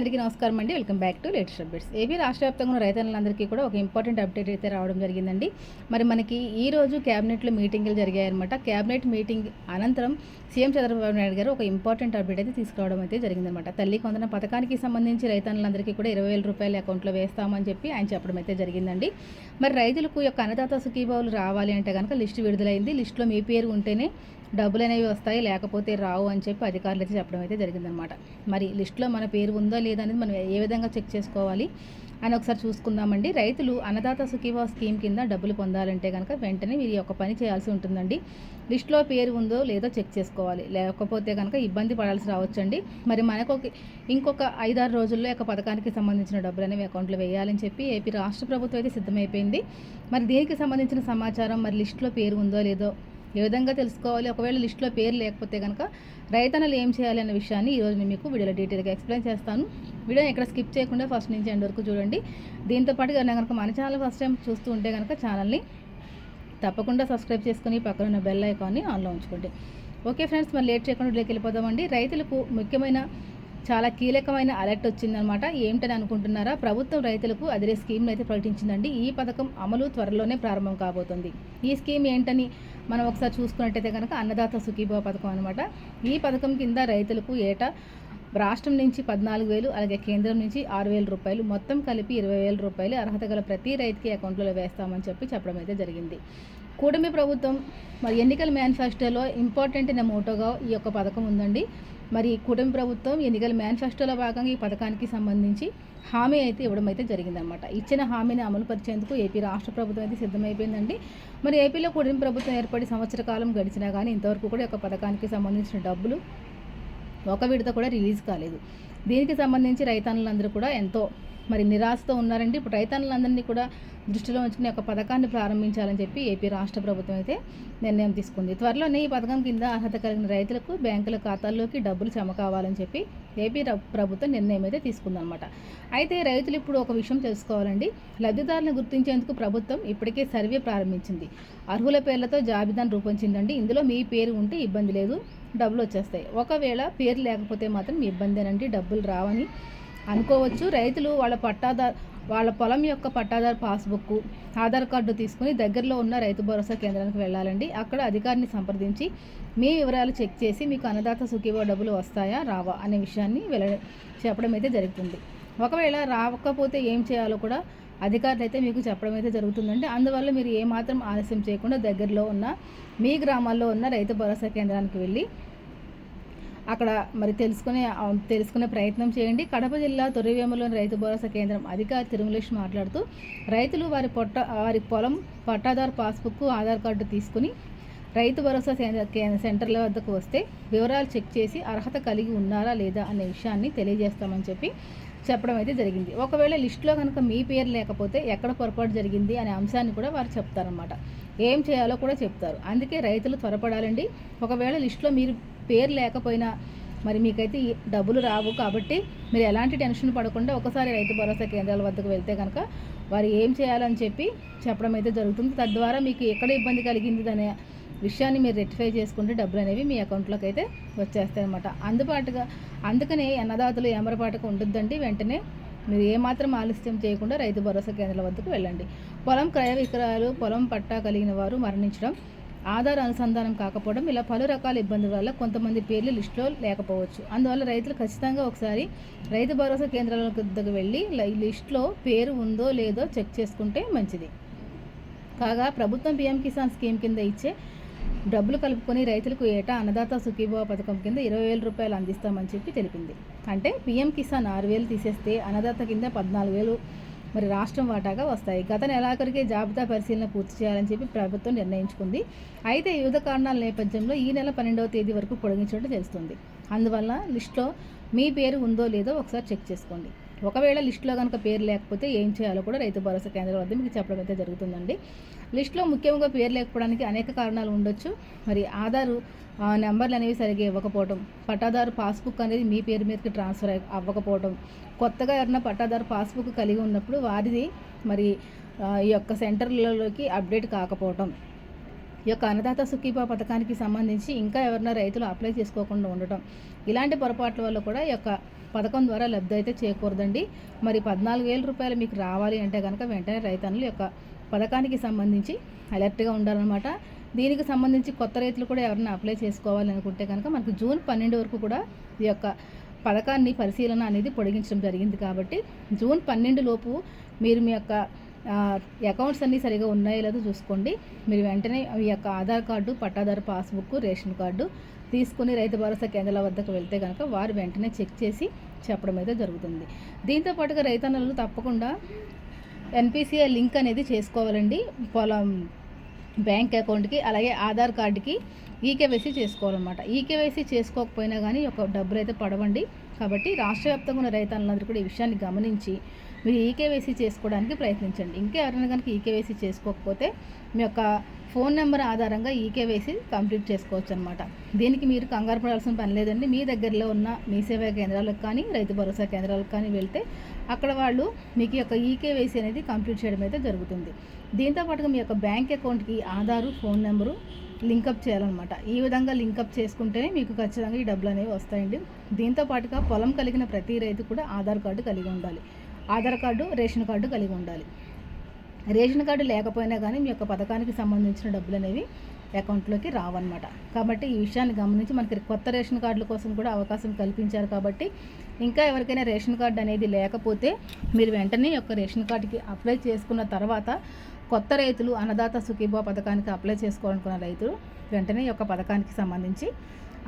అందరికీ నమస్కారం అండి. Welcome back to latest updates. AP రాష్ట్ర వ్యాప్తంగా ఉన్న రైతులందరికీ కూడా ఒక ఇంపార్టెంట్ అప్డేట్ అయితే రావడం జరిగిందండి. మరి మనకి ఈ రోజు క్యాబినెట్లో మీటింగులు జరిగాయన్నమాట. క్యాబినెట్ మీటింగ్ అనంతరం సీఎం చంద్రబాబు నాయుడు గారు ఒక ఇంపార్టెంట్ అప్డేట్ అయితే తీసుకురావడం అయితే జరిగిందనమాట తల్లి కొందన పథకానికి సంబంధించి రైతన్నులందరికీ కూడా ఇరవై వేల రూపాయలు అకౌంట్లో వేస్తామని చెప్పి ఆయన చెప్పడం అయితే జరిగిందండి. మరి రైతులకు యొక్క అన్నదాత సుఖీభావులు రావాలి అంటే కనుక లిస్టు విడుదలైంది. లిస్టులో మీ పేరు ఉంటేనే డబ్బులు అనేవి వస్తాయి లేకపోతే రావు అని చెప్పి అధికారులు అయితే చెప్పడం అయితే జరిగిందనమాట. మరి లిస్టులో మన పేరు ఉందా లేదా అనేది మనం ఏ విధంగా చెక్ చేసుకోవాలి అని ఒకసారి చూసుకుందామండి. రైతులు అన్నదాత సుఖీవా స్కీమ్ కింద డబ్బులు పొందాలంటే కనుక వెంటనే మీరు ఒక యొక్క పని చేయాల్సి ఉంటుందండి. లిస్టులో పేరు ఉందో లేదో చెక్ చేసుకోవాలి. లేకపోతే కనుక ఇబ్బంది పడాల్సి రావచ్చండి. మరి మనకు ఒక- ఇంకొక ఐదారు రోజుల్లో యొక్క పథకానికి సంబంధించిన డబ్బులు అనేవి అకౌంట్లో వేయాలని చెప్పి ఏపీ రాష్ట్ర ప్రభుత్వం అయితే సిద్ధమైపోయింది. మరి దీనికి సంబంధించిన సమాచారం? మరి లిస్టులో పేరు ఉందో లేదో ఏ విధంగా తెలుసుకోవాలి? ఒకవేళ లిస్టులో పేరు లేకపోతే కనుక రైతన్నలు ఏం చేయాలి అనే విషయాన్ని ఈరోజు నేను మీకు వీడియోలో డీటెయిల్గా ఎక్స్ప్లెయిన్ చేస్తాను. వీడియో ఎక్కడ స్కిప్ చేయకుండా ఫస్ట్ నుంచి ఎండ్ వరకు చూడండి. దీంతో పాటు కనుక మన ఛానల్ ఫస్ట్ టైం చూస్తూ ఉంటే కనుక ఛానల్ని తప్పకుండా సబ్స్క్రైబ్ చేసుకుని పక్కన ఉన్న బెల్ ఐకాన్ని ఆన్లో ఉంచుకోండి. ఓకే ఫ్రెండ్స్ మరి లేట్ చేయకుండా వీడియోకి వెళ్ళిపోదామండి. రైతులకు ముఖ్యమైన చాలా కీలకమైన అలర్ట్ వచ్చిందనమాట ఏమిటని అనుకుంటున్నారా? ప్రభుత్వం రైతులకు అదిరే స్కీమ్ని అయితే ప్రకటించిందండి. ఈ పథకం అమలు త్వరలోనే ప్రారంభం కాబోతుంది. ఈ స్కీమ్ ఏంటని మనం ఒకసారి చూసుకున్నట్టయితే కనుక అన్నదాత సుఖీభవ పథకం అనమాట ఈ పథకం కింద రైతులకు ఏటా రాష్ట్రం నుంచి పద్నాలుగు వేలు అలాగే కేంద్రం నుంచి ఆరు వేల రూపాయలు మొత్తం కలిపి ఇరవై వేల రూపాయలు అర్హత గల ప్రతి రైతుకి అకౌంట్లో వేస్తామని చెప్పి చెప్పడం అయితే జరిగింది. కూటమి ప్రభుత్వం మరి ఎన్నికల మేనిఫెస్టోలో ఇంపార్టెంట్ అయిన మోటోగా ఈ యొక్క పథకం ఉందండి. మరి కూటమి ప్రభుత్వం ఎన్నికల మేనిఫెస్టోలో భాగంగా ఈ పథకానికి సంబంధించి హామీ అయితే ఇవ్వడం అయితే జరిగిందనమాట ఇచ్చిన హామీని అమలు పరిచేందుకు ఏపీ రాష్ట్ర ప్రభుత్వం అయితే సిద్ధమైపోయిందండి. మరి ఏపీలో కూటమి ప్రభుత్వం ఏర్పడి సంవత్సర కాలం గడిచినా కానీ ఇంతవరకు కూడా ఈ యొక్క పథకానికి సంబంధించిన డబ్బులు ఒక విడత కూడా రిలీజ్ కాలేదు. దీనికి సంబంధించి రైతన్నులందరూ కూడా ఎంతో మరి నిరాశతో ఉన్నారండి. ఇప్పుడు రైతన్నులందరినీ కూడా దృష్టిలో ఉంచుకుని ఒక పథకాన్ని ప్రారంభించాలని చెప్పి ఏపీ రాష్ట్ర ప్రభుత్వం అయితే నిర్ణయం తీసుకుంది. త్వరలోనే ఈ పథకం కింద అర్హత కలిగిన రైతులకు బ్యాంకుల ఖాతాల్లోకి డబ్బులు జమ కావాలని చెప్పి ఏపీ ప్రభుత్వం నిర్ణయం అయితే తీసుకుందనమాట అయితే రైతులు ఇప్పుడు ఒక విషయం తెలుసుకోవాలండి. లబ్ధిదారులను గుర్తించేందుకు ప్రభుత్వం ఇప్పటికే సర్వే ప్రారంభించింది. అర్హుల పేర్లతో జాబితాను రూపొందించిందండి. ఇందులో మీ పేరు ఉంటే ఇబ్బంది లేదు. డబ్బులు వచ్చేస్తాయి. ఒకవేళ పేరు లేకపోతే మాత్రం మీ ఇబ్బందేనండి డబ్బులు రావని అనుకోవచ్చు. రైతులు వాళ్ళ పట్టాదార్ వాళ్ళ పొలం యొక్క పట్టాదారు పాస్బుక్ ఆధార్ కార్డు తీసుకుని దగ్గరలో ఉన్న రైతు భరోసా కేంద్రానికి వెళ్ళాలండి. అక్కడ అధికారిని సంప్రదించి మీ వివరాలు చెక్ చేసి మీకు అన్నదాత సుఖీభావ డబ్బులు వస్తాయా రావా అనే విషయాన్ని వెళ్ళ చెప్పడం అయితే జరుగుతుంది. ఒకవేళ రాకపోతే ఏం చేయాలో కూడా అధికారులు అయితే మీకు చెప్పడం అయితే జరుగుతుందండి. అందువల్ల మీరు ఏమాత్రం ఆలస్యం చేయకుండా దగ్గరలో ఉన్న మీ గ్రామాల్లో ఉన్న రైతు భరోసా కేంద్రానికి వెళ్ళి అక్కడ మరి తెలుసుకునే తెలుసుకునే ప్రయత్నం చేయండి. కడప జిల్లా తొర్రివేమలోని రైతు భరోసా కేంద్రం అధికారి తిరుమలేష్ మాట్లాడుతూ రైతులు వారి పొట్ట వారి పొలం పట్టాదారు పాస్బుక్ ఆధార్ కార్డు తీసుకుని రైతు భరోసా కేంద్ర సెంటర్ల వద్దకు వస్తే వివరాలు చెక్ చేసి అర్హత కలిగి ఉన్నారా లేదా అనే విషయాన్ని తెలియజేస్తామని చెప్పి చెప్పడం అయితే జరిగింది. ఒకవేళ లిస్టులో కనుక మీ పేరు లేకపోతే ఎక్కడ పొరపాటు జరిగింది అనే అంశాన్ని కూడా వారు చెప్తారన్నమాట. ఏం చేయాలో కూడా చెప్తారు. అందుకే రైతులు త్వరపడాలండి. ఒకవేళ లిస్టులో మీరు పేరు లేకపోయినా మరి మీకైతే డబ్బులు రావు కాబట్టి మీరు ఎలాంటి టెన్షన్ పడకుండా ఒకసారి రైతు భరోసా కేంద్రాల వద్దకు వెళ్తే కనుక వారు ఏం చేయాలని చెప్పి చెప్పడం అయితే జరుగుతుంది. తద్వారా మీకు ఎక్కడ ఇబ్బంది కలిగింది అనే విషయాన్ని మీరు రెక్టిఫై చేసుకుంటే డబ్బులు అనేవి మీ అకౌంట్లోకి అయితే వచ్చేస్తాయి అనమాట అందుబాటుగా అందుకనే అన్నదాతలు ఏమరపాటుకు ఉండొద్దండి వెంటనే మీరు ఏమాత్రం ఆలస్యం చేయకుండా రైతు భరోసా కేంద్రాల వద్దకు వెళ్ళండి. పొలం క్రయ విక్రయాలు పొలం పట్టా కలిగిన వారు మరణించడం ఆధార్ అనుసంధానం కాకపోవడం ఇలా పలు రకాల ఇబ్బందుల వల్ల కొంతమంది పేర్లు లిస్టులో లేకపోవచ్చు. అందువల్ల రైతులు ఖచ్చితంగా ఒకసారి రైతు భరోసా కేంద్రాల వద్దకు వెళ్ళి లిస్టులో పేరు ఉందో లేదో చెక్ చేసుకుంటే మంచిది. కాగా ప్రభుత్వం పీఎం కిసాన్ స్కీమ్ కింద ఇచ్చే డబ్బులు కలుపుకొని రైతులకు ఏటా అన్నదాత సుఖీభవ పథకం కింద ఇరవై వేల రూపాయలు అందిస్తామని చెప్పి తెలిపింది. అంటే పీఎం కిసాన్ ఆరు వేలు తీసేస్తే అన్నదాత కింద పద్నాలుగు వేలు మరి రాష్ట్రం వాటాగా వస్తాయి. గత నెలాఖరికే జాబితా పరిశీలన పూర్తి చేయాలని చెప్పి ప్రభుత్వం నిర్ణయించుకుంది. అయితే వివిధ కారణాల నేపథ్యంలో ఈ నెల పన్నెండవ తేదీ వరకు పొడిగించినట్టు తెలుస్తుంది. అందువల్ల లిస్టులో మీ పేరు ఉందో లేదో ఒకసారి చెక్ చేసుకోండి. ఒకవేళ లిస్టులో కనుక పేరు లేకపోతే ఏం చేయాలో కూడా రైతు భరోసా కేంద్రం వద్ద మీకు చెప్పడం అయితే జరుగుతుందండి. లిస్టులో ముఖ్యంగా పేరు లేకపోవడానికి అనేక కారణాలు ఉండొచ్చు. మరి ఆధారు నెంబర్లు అనేవి సరిగ్గా ఇవ్వకపోవడం పట్టాదారు పాస్బుక్ అనేది మీ పేరు మీదకి ట్రాన్స్ఫర్ అవ్వకపోవడం కొత్తగా ఎవరైనా పట్టాదారు పాస్బుక్ కలిగి ఉన్నప్పుడు వారిది మరి ఈ యొక్క సెంటర్లలోకి అప్డేట్ కాకపోవడం ఈ యొక్క అన్నదాత సుఖీభా పథకానికి సంబంధించి ఇంకా ఎవరైనా రైతులు అప్లై చేసుకోకుండా ఉండటం. ఇలాంటి పొరపాట్ల వల్ల కూడా ఈ యొక్క పథకం ద్వారా లబ్ధి అయితే చేకూరదండి. మరి పద్నాలుగు వేల రూపాయలు మీకు రావాలి అంటే కనుక వెంటనే రైతన్నుల యొక్క పథకానికి సంబంధించి అలర్ట్గా ఉండాలన్నమాట. దీనికి సంబంధించి కొత్త రైతులు కూడా ఎవరైనా అప్లై చేసుకోవాలనుకుంటే కనుక మనకు జూన్ పన్నెండు వరకు కూడా ఈ యొక్క పథకాన్ని పరిశీలన అనేది పొడిగించడం జరిగింది కాబట్టి జూన్ పన్నెండు లోపు మీరు మీ యొక్క అకౌంట్స్ అన్నీ సరిగా ఉన్నాయో లేదో చూసుకోండి. మీరు వెంటనే మీ యొక్క ఆధార్ కార్డు పట్టాదారు పాస్బుక్ రేషన్ కార్డు తీసుకుని రైతు భరోసా కేంద్రాల వద్దకు వెళ్తే కనుక వారు వెంటనే చెక్ చేసి చెప్పడం అయితే జరుగుతుంది. దీంతో పాటుగా రైతన్నలు తప్పకుండా ఎన్పిసిఐ లింక్ అనేది చేసుకోవాలండి. పొలం బ్యాంక్ అకౌంట్కి అలాగే ఆధార్ కార్డుకి ఈకేవైసీ చేసుకోవాలన్నమాట. ఈకేవైసీ చేసుకోకపోయినా కానీ ఒక డబ్బులు అయితే పడవండి. కాబట్టి రాష్ట్ర వ్యాప్తంగా ఉన్న రైతులందరూ కూడా ఈ విషయాన్ని గమనించి మీరు ఈకేవైసీ చేసుకోవడానికి ప్రయత్నించండి. ఇంకా ఎవరైనా కనుక ఈకేవైసీ చేసుకోకపోతే మీ యొక్క ఫోన్ నెంబర్ ఆధారంగా ఈకేవైసీ కంప్లీట్ చేసుకోవచ్చు అనమాట దీనికి మీరు కంగారు పడాల్సిన పని లేదండి. మీ దగ్గరలో ఉన్న మీ సేవా కేంద్రాలకు కానీ రైతు భరోసా కేంద్రాలకు కానీ వెళ్తే అక్కడ వాళ్ళు మీకు యొక్క ఈకేవైసీ అనేది కంప్లీట్ చేయడం అయితే జరుగుతుంది. దీంతో పాటుగా మీ యొక్క బ్యాంక్ అకౌంట్కి ఆధారు ఫోన్ నెంబరు లింకప్ చేయాలన్నమాట. ఈ విధంగా లింకప్ చేసుకుంటేనే మీకు ఖచ్చితంగా ఈ డబ్బులు అనేవి వస్తాయండి. దీంతో పాటుగా పొలం కలిగిన ప్రతి రైతు కూడా ఆధార్ కార్డు కలిగి ఉండాలి. ఆధార్ కార్డు రేషన్ కార్డు కలిగి ఉండాలి. రేషన్ కార్డు లేకపోయినా కానీ మీ యొక్క పథకానికి సంబంధించిన డబ్బులు అనేవి అకౌంట్లోకి రావన్నమాట. కాబట్టి ఈ విషయాన్ని గమనించి మనకి కొత్త రేషన్ కార్డుల కోసం కూడా అవకాశం కల్పించారు కాబట్టి ఇంకా ఎవరికైనా రేషన్ కార్డు అనేది లేకపోతే మీరు వెంటనే యొక్క రేషన్ కార్డుకి అప్లై చేసుకున్న తర్వాత కొత్త రైతులు అన్నదాత సుఖీభా పథకానికి అప్లై చేసుకోవాలనుకున్న రైతులు వెంటనే యొక్క పథకానికి సంబంధించి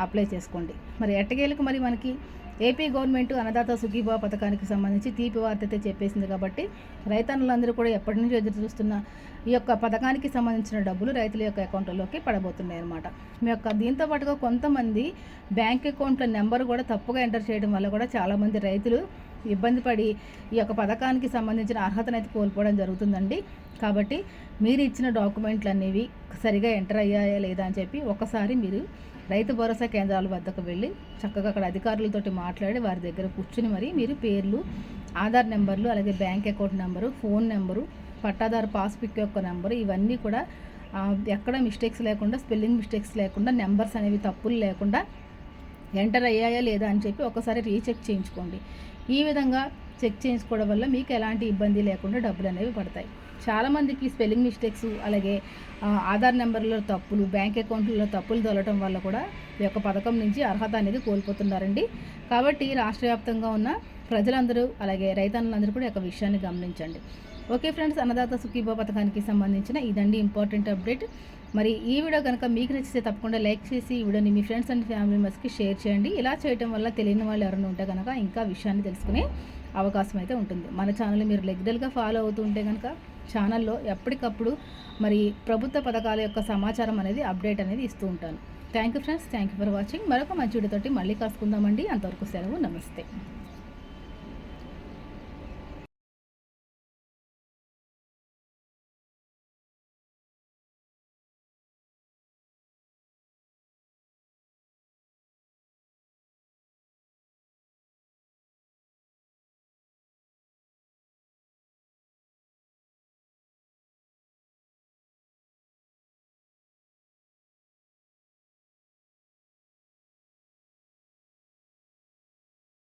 అప్లై చేసుకోండి. మరి ఎట్టగేలకు మరి మనకి ఏపీ గవర్నమెంట్ అన్నదాత సుఖీభావ పథకానికి సంబంధించి తీపి వార్త అయితే చెప్పేసింది కాబట్టి రైతన్నులందరూ కూడా ఎప్పటి నుంచో ఎదురు చూస్తున్న ఈ యొక్క పథకానికి సంబంధించిన డబ్బులు రైతుల యొక్క అకౌంట్లోకి పడబోతున్నాయి అనమాట మీ యొక్క దీంతో పాటుగా కొంతమంది బ్యాంక్ అకౌంట్ల నెంబర్ కూడా తప్పుగా ఎంటర్ చేయడం వల్ల కూడా చాలామంది రైతులు ఇబ్బంది పడి ఈ యొక్క పథకానికి సంబంధించిన అర్హతను అయితే కోల్పోవడం జరుగుతుందండి. కాబట్టి మీరు ఇచ్చిన డాక్యుమెంట్లు అనేవి సరిగా ఎంటర్ అయ్యాయా లేదా అని చెప్పి ఒకసారి మీరు రైతు భరోసా కేంద్రాల వద్దకు వెళ్ళి చక్కగా అక్కడ అధికారులతోటి మాట్లాడి వారి దగ్గర కూర్చుని మరి మీరు పేర్లు ఆధార్ నెంబర్లు అలాగే bank account number phone number పట్టాదారు పాస్బుక్ యొక్క నెంబరు ఇవన్నీ కూడా ఎక్కడ మిస్టేక్స్ లేకుండా స్పెల్లింగ్ మిస్టేక్స్ లేకుండా నెంబర్స్ అనేవి తప్పులు లేకుండా ఎంటర్ అయ్యాయా లేదా అని చెప్పి ఒకసారి రీచెక్ చేయించుకోండి. ఈ విధంగా చెక్ చేయించుకోవడం వల్ల మీకు ఎలాంటి ఇబ్బంది లేకుండా డబ్బులు అనేవి పడతాయి. చాలామందికి స్పెల్లింగ్ మిస్టేక్స్ అలాగే ఆధార్ నెంబర్లో తప్పులు బ్యాంక్ అకౌంట్లలో తప్పులు తొలటం వల్ల కూడా ఈ యొక్క పథకం నుంచి అర్హత అనేది కోల్పోతున్నారండి. కాబట్టి రాష్ట్ర వ్యాప్తంగా ఉన్న ప్రజలందరూ అలాగే రైతన్నులందరూ కూడా యొక్క విషయాన్ని గమనించండి. ఓకే ఫ్రెండ్స్ అన్నదాత సుఖీభో పథకానికి సంబంధించిన ఇదండి ఇంపార్టెంట్ అప్డేట్. మరి ఈ వీడియో కనుక మీకు నచ్చితే తప్పకుండా లైక్ చేసి ఈ వీడియోని మీ ఫ్రెండ్స్ అండ్ ఫ్యామిలీ మెంబర్స్కి షేర్ చేయండి. ఇలా చేయడం వల్ల తెలియని వాళ్ళు ఎవరైనా ఉంటే కనుక ఇంకా విషయాన్ని తెలుసుకునే అవకాశం అయితే ఉంటుంది. మన ఛానల్ మీరు రెగ్యులర్గా ఫాలో అవుతూ ఉంటే కనుక ఛానల్లో ఎప్పటికప్పుడు మరి ప్రభుత్వ పథకాల యొక్క సమాచారం అనేది అప్డేట్ అనేది ఇస్తూ ఉంటాను. Thank you friends thank you for watching మరొక మంచి వీడియోతోటి మళ్ళీ కలుసుకుందామండి. అంతవరకు సెలవు. నమస్తే.